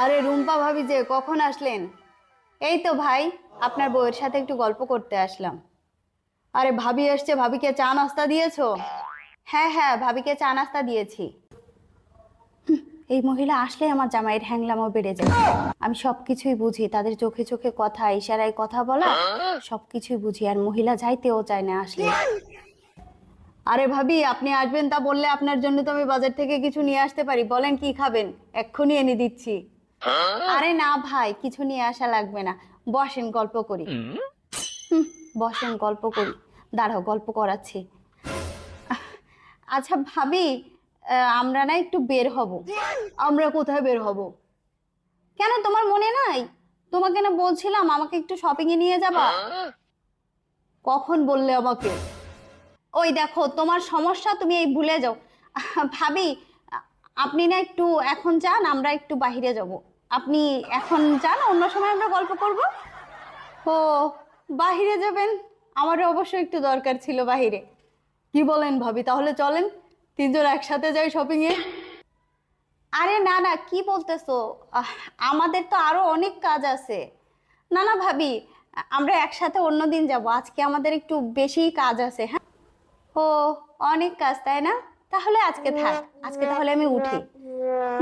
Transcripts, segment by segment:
আরে রুম্পা ভাবি যে, কখন আসলেন? এই তো ভাই, আপনার বউয়ের সাথে একটু গল্প করতে আসলাম। আরে ভাবি এসছে, ভাবিকে চা নাস্তা দিয়েছ? হ্যাঁ হ্যাঁ ভাবিকে চা নাস্তা দিয়েছি। এই মহিলা আসলে আমার জামাইয়ের হ্যাংলামও বেড়ে যায়। আমি সব কিছুই বুঝি, তাদের চোখে চোখে কথা, ইশারায় কথা বলা সব কিছুই বুঝি, আর মহিলা যাইতেও চায় না আসলে। আরে ভাবি, আপনি আসবেন তা বললে আপনার জন্য তো আমি বাজার থেকে কিছু নিয়ে আসতে পারি। বলেন কি খাবেন? এক্ষুনি এনে দিচ্ছি। আরে না ভাই কিছু নিয়ে আসা লাগবে না। বসেন গল্প করি। বসেন গল্প করি। দাঁড়াও গল্প করাচ্ছি। আচ্ছা ভাবি আমরা না একটু বের হব। আমরা কোথায় বের হব? কেন তোমার মনে নাই? তোমাকে না বলছিলাম আমাকে একটু শপিং এ নিয়ে যাবা। কখন বললে আমাকে? ওই দেখো তোমার সমস্যা তুমি এই ভুলে যাও। ভাবি আপনি না একটু এখন যান আমরা একটু বাইরে যাব। আপনি এখন যান, অন্য সময় আমরা গল্প করব। ও, বাহিরে যাবেন? আমারও অবশ্যই একটু দরকার ছিল বাইরে কি বলেন ভাবি, তাহলে চলেন, তিনজন একসাথে যাই শপিং এ আরে না না, কি বলতেছো? আমাদের তো আরও অনেক কাজ আছে। না না ভাবি, আমরা একসাথে অন্য দিন যাব, আজকে আমাদের একটু বেশি কাজ আছে হ্যাঁ? ও, অনেক কাজ, তাই না? তাহলে আজকে থাক, আজকে তাহলে আমি উঠি।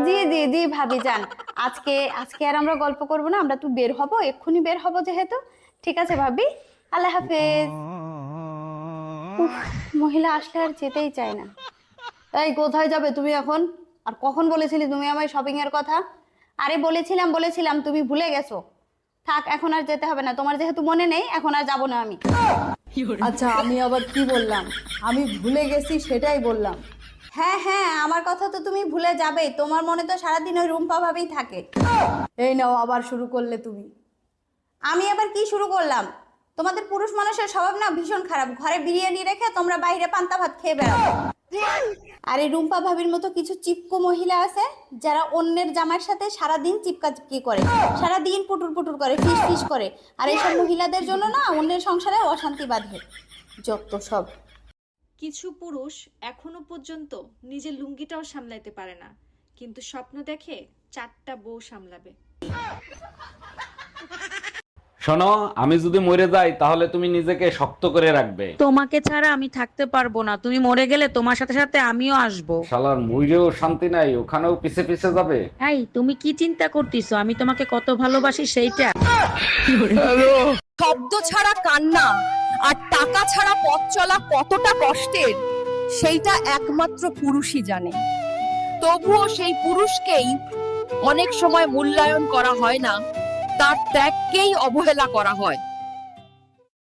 জি জি জি, ভাবি যান। আজকে আজকে আর আমরা গল্প করব না, আমরা তো বের হব, এক্ষুনি বের হব যেহেতু। ঠিক আছে, ভাবি? আল্লাহ হাফেজ। মহিলা আসলে আর যেতেই চায় না। এই, কোথায় যাবে তুমি এখন? আর কখন বলেছিলি তুমি আমায় শপিং এর কথা? আরে, বলেছিলাম বলেছিলাম, তুমি ভুলে গেছো। থাক, এখন আর যেতে হবে না। তোমার যেহেতু মনে নেই, এখন আর যাব না আমি। আচ্ছা আমি আবার কি বললাম? আমি ভুলে গেছি, সেটাই বললাম। হ্যাঁ হ্যাঁ আমার কথা তো তুমি ভুলে যাবেই তোমার মনে তো সারাদিন ওই রুম্পা ভাবেই থাকে। এই নাও, আবার শুরু করলে তুমি। আমি আবার কি শুরু করলাম? তোমাদের পুরুষ মানুষের স্বভাব না ভীষণ খারাপ। ঘরে বিরিয়ানি রেখে তোমরা বাইরে পান্তা ভাত খেয়ে বেড়াও। আর এই রুম্পা ভাবির মতো কিছু চিপকো মহিলা আছে, যারা অন্যের জামার সাথে সারাদিন চিপকা চিপকি করে। সারাদিন পুটুর পুটুর করে, ফিস ফিস করে। আর এইসব মহিলাদের জন্য না অন্যের সংসারে অশান্তি বাঁধে। যত সব। কিছু পুরুষ এখনও পর্যন্ত নিজের লুঙ্গিটাও সামলাইতে পারে না কিন্তু স্বপ্ন দেখে চারটা বউ সামলাবে। শোনো আমি যদি মরে যাই তাহলে তুমি নিজেকে শক্ত করে রাখবে। তোমাকে ছাড়া আমি থাকতে পারব না। তুমি মরে গেলে তোমার সাথে সাথে আমিও আসব। শালার মইরেও শান্তি নাই ওখানেও পিছে পিছে যাবে। এই তুমি কি চিন্তা করতেছো? আমি তোমাকে কত ভালোবাসি সেইটা। শব্দ ছাড়া কান্না। আর টাকা ছাড়া পথ চলা কতটা কষ্টের, সেইটা একমাত্র পুরুষই জানে। তবুও সেই পুরুষকেই অনেক সময় মূল্যায়ন করা হয় না, তার ত্যাগকেই অবহেলা করা হয়।